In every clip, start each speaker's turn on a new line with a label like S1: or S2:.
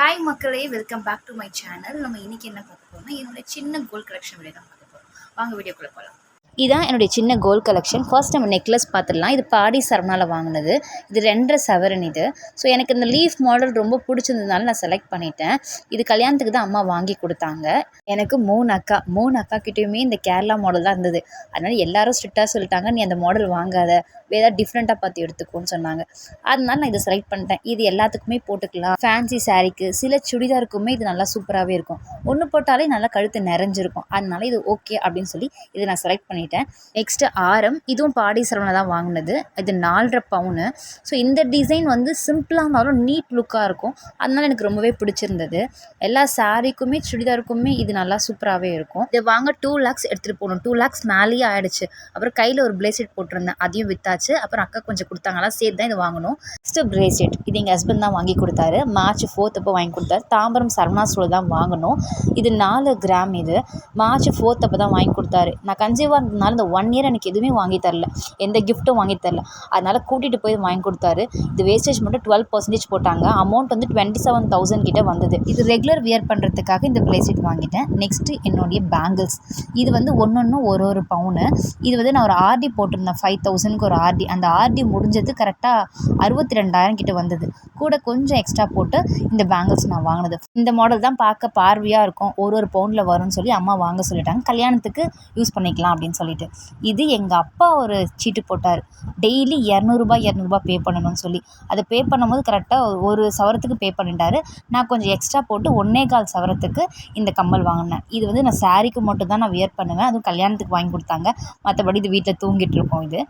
S1: Hi மக்களே welcome back to my channel நம்ம இன்னைக்கு என்ன பார்க்க போகிறோம்னா என்னோட சின்ன கோல் கலெக்ஷன் வீடியோ தான் பார்க்க போகிறோம் வாங்க வீடியோக்குள்ளே போகலாம்
S2: இதான் என்னுடைய சின்ன கோல்ட் கலெக்ஷன் ஃபர்ஸ்ட் நம்ம நெக்லஸ் பார்த்துடலாம். இது பாடி சரவணால வாங்கினது. இது ரெண்டரை சவரன் இது. ஸோ எனக்கு இந்த லீஃப் மாடல் ரொம்ப பிடிச்சிருந்ததுனால நான் செலக்ட் பண்ணிட்டேன். இது கல்யாணத்துக்கு தான் அம்மா வாங்கி கொடுத்தாங்க. எனக்கு மூணு அக்கா மூணு அக்கா கிட்டேயுமே இந்த கேரளா மாடல் தான் இருந்தது. அதனால் எல்லாரும் ஸ்ட்ரிக்டாக சொல்லிட்டாங்க நீ அந்த மாடல் வாங்காத. வேறு ஏதாவது டிஃப்ரெண்ட்டாக பார்த்து எடுத்துக்கோன்னு சொன்னாங்க. அதனால நான் இதை செலக்ட் பண்ணிட்டேன். இது எல்லாத்துக்குமே போட்டுக்கலாம். ஃபேன்சி சாரீக்கு சில சுடிதாருக்குமே இது நல்லா சூப்பராகவே இருக்கும். ஒன்று போட்டாலே நல்லா கழுத்து நிறைஞ்சிருக்கும். அதனால இது ஓகே அப்படின்னு சொல்லி இதை நான் செலக்ட் பண்ணிட்டேன். நெக்ஸ்ட்டு ஆரம் இதுவும் பாடி சரவணை தான் வாங்கினது. இது நாலரை பவுனு. ஸோ இந்த டிசைன் வந்து சிம்பிளாக இருந்தாலும் நீட் லுக்காக இருக்கும். அதனால எனக்கு ரொம்பவே பிடிச்சிருந்தது. எல்லா சாரீக்குமே சுடிதாருக்குமே இது நல்லா சூப்பராகவே இருக்கும். இது வாங்க டூ லேக்ஸ் எடுத்துகிட்டு போகணும். டூ லேக்ஸ் மேலேயே ஆயிடுச்சு. அப்புறம் கையில் ஒரு பிரேஸ்லெட் போட்டிருந்தேன். அதையும் வித்தாச்சு. அப்புறம் அக்கா கொஞ்சம் கொடுத்தாங்களாம் சேர்த்து தான் இது வாங்கணும். நெக்ஸ்ட்டு பிரேஸ்லெட் இது எங்கள் ஹஸ்பண்ட் தான் வாங்கி கொடுத்தாரு. மார்ச் ஃபோர்த் அப்போ வாங்கி கொடுத்தாரு. தாம்பரம் சரவணா ஸ்டோர் தான் வாங்கணும். இது நாலு கிராம் இது. மார்ச் ஃபோர்த் அப்போ தான் வாங்கி கொடுத்தாரு. நான் கன்சீவாக இருந்ததுனால இந்த ஒன் இயர் எனக்கு எதுவுமே வாங்கி தரல. எந்த கிஃப்ட்டும் வாங்கி தரல. அதனால் கூட்டிகிட்டு போய் வாங்கி கொடுத்தாரு. இது வேஸ்டேஜ் மட்டும் டுவெல் பர்சன்டேஜ் போட்டாங்க. அமௌண்ட் வந்து டுவெண்ட்டி செவன் தௌசண்ட் கிட்ட வந்தது. இது ரெகுலர் வியர் பண்ணுறதுக்காக இந்த பிரேஸ்லெட் வாங்கிட்டேன். நெக்ஸ்ட்டு என்னுடைய பேங்கிள்ஸ் இது வந்து ஒன்று ஒன்று ஒரு ஒரு பவுனு இது வந்து நான் ஒரு ஆர்டி போட்டிருந்தேன். ஃபைவ் தௌசண்ட்க்கு ஒரு ஆர்டி அந்த ஆர்டி முடிஞ்சது கரெக்டாக அறுபத்தி ரெண்டாயிரம் கிட்ட வந்தது. கூட கொஞ்சம் எக்ஸ்ட்ரா போட்டு இந்த பேங்கிள்ஸ் நான் வாங்கினது. இந்த மாடல் தான் பார்க்க பார்வையாக இருக்கும். ஒரு ஒரு பவுனில் வரும்னு சொல்லி அம்மா வாங்க சொல்லிட்டாங்க. கல்யாணத்துக்கு யூஸ் பண்ணிக்கலாம் அப்படின்னு சொல்லிட்டு. இது எங்கள் அப்பா ஒரு சீட்டு போட்டார். டெய்லி இரநூறுபா இரநூறுபா பே பண்ணணும்னு சொல்லி. அதை பே பண்ணும்போது கரெக்டாக ஒரு சவரத்துக்கு பே பண்ணிட்டாரு. நான் கொஞ்சம் எக்ஸ்ட்ரா போட்டு ஒன்னே கால் சவரத்துக்கு இந்த கம்மல் வாங்கினேன். இது வந்து நான் சாரீக்கு மட்டும் தான் நான் வியர் பண்ணுவேன். அதுவும் கல்யாணத்துக்கு வாங்கி கொடுத்தாங்க. மற்றபடி இது வீட்டில் தூங்கிட்டு இருக்கோம் இது.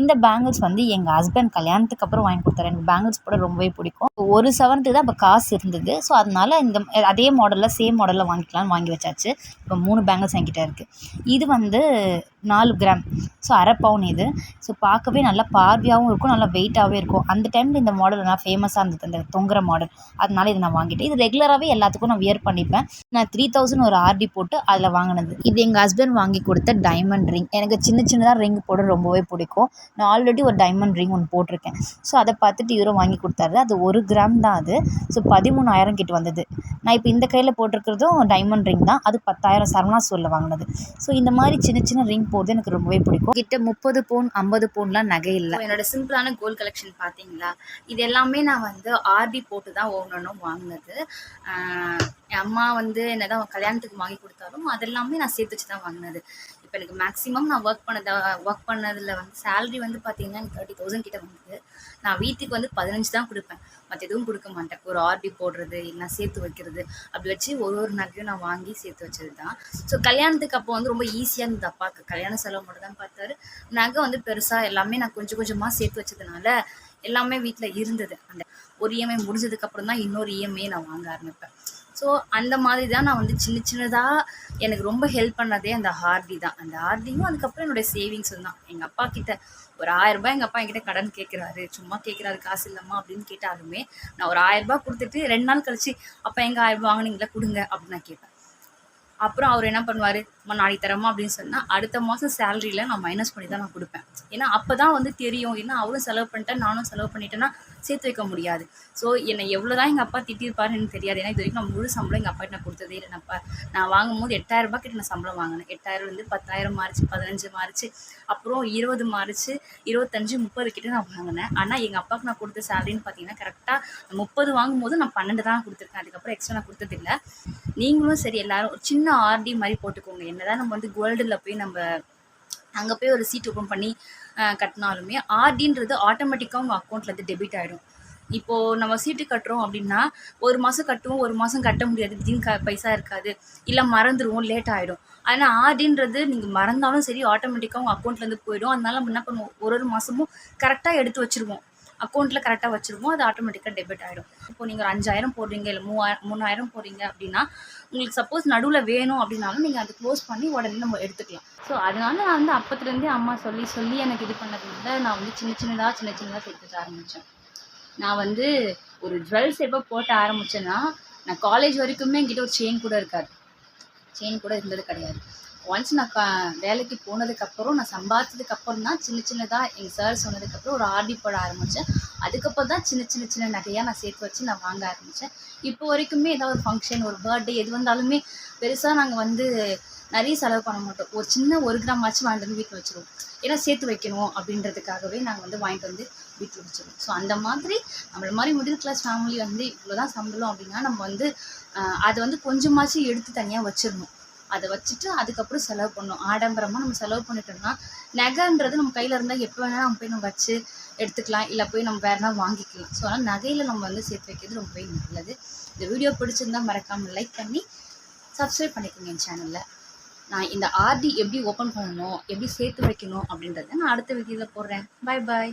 S2: இந்த பேங்கிள்ஸ் வந்து எங்கள் ஹஸ்பண்ட் கல்யாணத்துக்கு அப்புறம் வாங்கி கொடுத்தாரு. எனக்கு பேங்கிள்ஸ் போட ரொம்பவே பிடிக்கும். ஒரு சவரத்துக்கு தான் இப்போ காசு இருந்தது. ஸோ அதனால இந்த அதே மாடலில் சேம் மாடலில் வாங்கிக்கலாம்னு வாங்கி வச்சாச்சு. இப்போ மூணு பேங்கிள்ஸ் என்கிட்ட இருக்குது இது வந்து நாலு கிராம். ஸோ அரை பவுன் இது. ஸோ பார்க்கவே நல்லா பார்வையாகவும் இருக்கும் நல்லா வெயிட்டாகவே இருக்கும். அந்த டைமில் இந்த மாடல் நல்லா ஃபேமஸாக இருந்தது அந்த தொங்குற மாடல் அதனால இதை நான் வாங்கிட்டேன். இது ரெகுலராகவே எல்லாத்துக்கும் நான் வியர் பண்ணிப்பேன். நான் த்ரீ தௌசண்ட் ஒரு ஆர்டி போட்டு அதில் வாங்கினது. இது எங்கள் ஹஸ்பண்ட் வாங்கி கொடுத்த டைமண்ட் ரிங் எனக்கு சின்ன சின்னதாக ரிங் போட ரொம்பவே பிடிக்கும். நான் ஆல்ரெடி ஒரு டைமண்ட் ரிங் ஒன்று போட்டிருக்கேன். ஸோ அதை பார்த்துட்டு இவரும் வாங்கி கொடுத்தாரு. அது ஒரு கிராம் தான் அது. ஸோ பதிமூணாயிரம் கிட்ட வந்தது. நான் இப்போ இந்த கையில் போட்டிருக்கிறதும் டைமண்ட் ரிங் தான். அது பத்தாயிரம் சரவணா சொல்ல வாங்கினது. ஸோ இந்த மாதிரி சின்ன சின்ன ரிங் போகிறது எனக்கு ரொம்பவே பிடிக்கும். கிட்ட முப்பது பவுன் ஐம்பது பவுன்லாம் நகை இல்லை.
S1: என்னோட சிம்பிளான கோல் கலெக்ஷன் பார்த்தீங்களா இது எல்லாமே நான் வந்து ஆர்டி போட்டு தான் ஒவ்வொன்றும் வாங்கினது. என் அம்மா வந்து என்னதான் கல்யாணத்துக்கு வாங்கி கொடுத்தாலும் அதெல்லாமே நான் சேர்த்து வச்சு தான் வாங்கினது. இப்போ எனக்கு மேக்ஸிமம் நான் ஒர்க் பண்ணத ஒர்க் பண்ணதில் வந்து சேலரி வந்து பார்த்தீங்கன்னா எனக்கு தேர்ட்டி தௌசண்ட் கிட்ட வந்தது. நான் வீட்டுக்கு வந்து பதினஞ்சு தான் கொடுப்பேன். மற்ற எதுவும் கொடுக்க மாட்டேன். ஒரு ஆர்டி போடுறது இல்லைனா சேர்த்து வைக்கிறது அப்படி வச்சு ஒரு ஒரு நகையும் நான் வாங்கி சேர்த்து வச்சது தான் ஸோ கல்யாணத்துக்கு அப்போ வந்து ரொம்ப ஈஸியாக இருந்தது அப்பாவுக்கு கல்யாண செலவு மட்டும் தான் பார்த்தாரு. நகை வந்து பெருசாக எல்லாமே நான் கொஞ்சம் கொஞ்சமாக சேர்த்து வச்சதுனால எல்லாமே வீட்டில் இருந்தது. அந்த ஒரு இஎம்ஐ முடிஞ்சதுக்கப்புறம் தான் இன்னொரு இஎம்ஐ நான் வாங்க ஆரம்பிப்பேன். ஸோ அந்த மாதிரி தான் நான் வந்து சின்ன சின்னதாக எனக்கு ரொம்ப ஹெல்ப் பண்ணதே அந்த ஹார்டி தான். அந்த ஹார்டியும் அதுக்கப்புறம் என்னுடைய சேவிங்ஸும் தான். எங்கள் அப்பா கிட்ட ஒரு ஆயிரம் ரூபாய் எங்கள் அப்பா என்கிட்ட கடன் கேட்குறாரு சும்மா கேட்குறாரு காசு இல்லைம்மா அப்படின்னு கேட்டாலுமே நான் ஒரு ஆயிரம் ரூபாய் கொடுத்துட்டு ரெண்டு நாள் கழிச்சு அப்போ எங்கே ஆயிரம் ரூபாய் வாங்கினீங்களா? கொடுங்க அப்படின்னு நான் கேட்பேன். அப்புறம் அவர் என்ன பண்ணுவார்? நம்ம நாளைக்கு தரமா அப்படின்னு சொன்னால் அடுத்த மாதம் சேலரியில் நான் மைனஸ் பண்ணி தான் நான் கொடுப்பேன். ஏன்னா அப்போ தான் வந்து தெரியும். ஏன்னா அவரும் செலவு பண்ணிட்டேன் நானும் செலவு பண்ணிட்டேன்னா சேர்த்து வைக்க முடியாது. ஸோ என்னை எவ்வளோ தான் எங்கள் அப்பா திட்டிருப்பாருன்னு எனக்கு தெரியாது. ஏன்னா இது வரைக்கும் நான் முழு சம்பளம் எங்கள் அப்பா நான் கொடுத்ததே இல்லை. நான் நான் வாங்கும் போது எட்டாயிரம் ரூபாய் கிட்ட நான் சம்பளம் வாங்கினேன். எட்டாயிரம் வந்து பத்தாயிரம் மாறிச்சு பதினஞ்சு மாறிச்சு அப்புறம் இருபது மாறிச்சு இருபத்தஞ்சு முப்பது கிட்ட நான் வாங்கினேன். ஆனால் எங்கள் அப்பாவுக்கு நான் கொடுத்த சேலரின்னு பார்த்தீங்கன்னா கரெக்டாக முப்பது வாங்கும்போது நான் பன்னெண்டு தான் கொடுத்துருக்கேன். அதுக்கப்புறம் எக்ஸ்ட்ரா நான் கொடுத்ததில்லை. நீங்களும் சரி எல்லாரும் ஒரு சின்ன ஆர்டி மாதிரி போட்டுக்கோங்க. என்னதான் நம்ம வந்து கோல்டில் போய் நம்ம அங்கே போய் ஒரு சீட் ஓப்பன் பண்ணி கட்டினாலுமே ஆர்டின்றது ஆட்டோமேட்டிக்காக உங்கள் அக்கௌண்ட்லேருந்து டெபிட் ஆகிடும் இப்போது நம்ம சீட்டு கட்டுறோம் அப்படின்னா ஒரு மாதம் கட்டுவோம் ஒரு மாதம் கட்ட முடியாது. திடீர்னு க பைசா இருக்காது. இல்லை மறந்துடுவோம் லேட் ஆகிடும் ஆனால் ஆர்டின்றது நீங்கள் மறந்தாலும் சரி ஆட்டோமேட்டிக்காக உங்கள் அக்கௌண்ட்லேருந்து போயிடும். அதனால நம்ம என்ன பண்ணுவோம்? ஒரு ஒரு மாதமும் கரெக்டாக எடுத்து வச்சுருவோம். அக்கௌண்ட்டில் கரெக்டாக வச்சுருவோம் அது ஆட்டோமேட்டிக்காக டெபிட் ஆகிடும் இப்போ நீங்கள் ஒரு அஞ்சாயிரம் போடுறீங்க இல்லை மூவாயிரம் மூணாயிரம் போடுறீங்க அப்படின்னா உங்களுக்கு சப்போஸ் நடுவில் வேணும் அப்படின்னாலும் நீங்கள் அதை க்ளோஸ் பண்ணி உடனே நம்ம எடுத்துக்கலாம். ஸோ அதனால நான் வந்து அப்பத்துலேருந்தே அம்மா சொல்லி சொல்லி எனக்கு இது பண்ணதுனால நான் வந்து சின்ன சின்னதாக சின்ன சின்னதாக சேர்த்துக்க ஆரம்பித்தேன் நான் வந்து ஒரு ஜுவல்ஸ் எப்போ போட்ட ஆரம்பித்தேன்னா நான் காலேஜ் வரைக்குமே என்கிட்ட ஒரு செயின் கூட இருக்காது. செயின் கூட இருந்தது கிடையாது. ஒன்ஸ் நான் க வேலைக்கு போனதுக்கப்புறம் நான் சம்பாதிச்சதுக்கப்புறம் தான் சின்ன சின்னதாக எங்கள் சார் சொன்னதுக்கப்புறம் ஒரு ஆர்டி போட ஆரம்பித்தேன் அதுக்கப்புறம் தான் சின்ன சின்ன சின்ன நகையாக நான் சேர்த்து வச்சு நான் வாங்க ஆரம்பித்தேன் இப்போ வரைக்குமே ஏதாவது ஒரு ஃபங்க்ஷன் ஒரு பர்த்டே எது வந்தாலுமே பெருசாக நாங்கள் வந்து நிறைய செலவு பண்ண மாட்டோம். ஒரு சின்ன ஒரு கிராம் ஆச்சு வாங்கிட்டு வந்து வீட்டில் வச்சுருவோம். ஏன்னா சேர்த்து வைக்கணும் அப்படின்றதுக்காகவே நாங்கள் வந்து வாங்கிட்டு வந்து வீட்டில் வச்சுருவோம். ஸோ அந்த மாதிரி நம்மள மாதிரி மிடில் கிளாஸ் ஃபேமிலி வந்து இவ்வளோ தான் சம்பளம் அப்படின்னா நம்ம வந்து அதை வந்து கொஞ்சமாச்சும் எடுத்து தனியாக வச்சிடணும். அதை வச்சுட்டு அதுக்கப்புறம் செலவு பண்ணணும் ஆடம்பரமாக நம்ம செலவு பண்ணிட்டோம்னா நகைன்றது நம்ம கையில் இருந்தால் எப்போ வேணாலும் நம்ம போய் நம்ம வச்சு எடுத்துக்கலாம். இல்லை போய் நம்ம வேறுனா வாங்கிக்கலாம். ஸோ அதனால் நகையில் நம்ம வந்து சேர்த்து வைக்கிறது ரொம்பவே நல்லது. இந்த வீடியோ பிடிச்சிருந்தா மறக்காமல் லைக் பண்ணி சப்ஸ்கிரைப் பண்ணிக்கோங்க என் சேனலில் நான் இந்த ஆர்டி எப்படி ஓப்பன் பண்ணணும் எப்படி சேர்த்து வைக்கணும் அப்படின்றத நான் அடுத்த வீடியோவில் போடுறேன். Bye bye